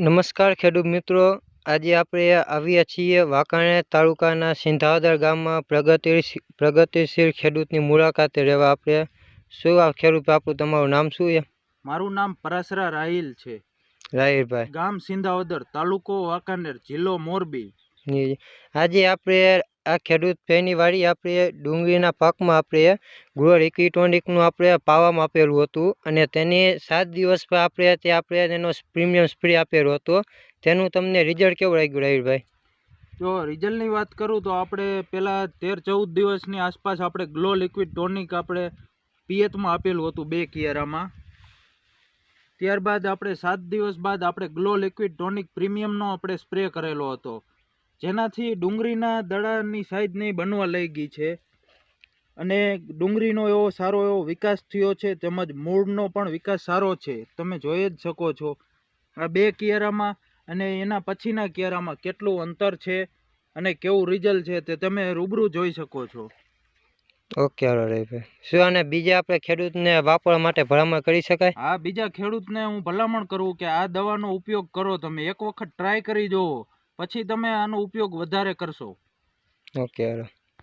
નમસ્કાર ખેડૂત મિત્રો. આજે આપણે આવ્યા છીએ વાંકાનેર તાલુકાના સિંધાવદર ગામમાં પ્રગતિ પ્રગતિશીલ ખેડૂતની મુલાકાતે રહેવા આપણે. શું આ ખેડૂત આપણું તમારું નામ શું છે? મારું નામ પરાસરા રાહિલ છે. રાહિલભાઈ. ગામ સિંધાવદર તાલુકો વાંકાનેર જિલ્લો મોરબી. આજે આપણે આ ખેડૂત ભાઈની વાડી આપણે ડુંગળીના પાકમાં આપણે ગ્રોર ઇક્વિટોનિકનું આપણે પાવામાં આપેલું હતું અને તેની સાત દિવસ પર આપણે તે આપણે તેનો પ્રીમિયમ સ્પ્રે આપેલો હતો. તેનું તમને રિઝલ્ટ કેવું લાગ્યું રાહીરભાઈ જો રિઝલ્ટની વાત કરું તો આપણે પહેલાં તેર ચૌદ દિવસની આસપાસ આપણે ગ્લો લિક્વિડ ટોનિક આપણે પિયતમાં આપેલું હતું બે કિયારામાં. ત્યારબાદ આપણે સાત દિવસ બાદ આપણે ગ્લો લિક્વિડ ટોનિક પ્રીમિયમનો આપણે સ્પ્રે કરેલો હતો. જેનાથી ડુંગળીના દડાની સાઈઝ બનવા લઈ ગઈ છે. અને ડુંગળીનો એવો સારો એવો વિકાસ થયો છે તેમજ મૂળનો પણ વિકાસ સારો છે. તમે જોઈ જ શકો છો. આ બે કિયારામાં અને એના પછીના કિયારામાં કેટલું અંતર છે અને કેવું રિઝલ્ટ છે તે તમે રૂબરૂ જોઈ શકો છો. ઓકે હાલો શું અને બીજા આપણે ખેડૂતને વાપરવા માટે ભલામણ કરી શકાય? આ બીજા ખેડૂતને હું ભલામણ કરું કે આ દવાનો ઉપયોગ કરો. તમે એક વખત ટ્રાય કરી જુઓ. પછી તમે આનો ઉપયોગ વધારે કરશો. ઓકે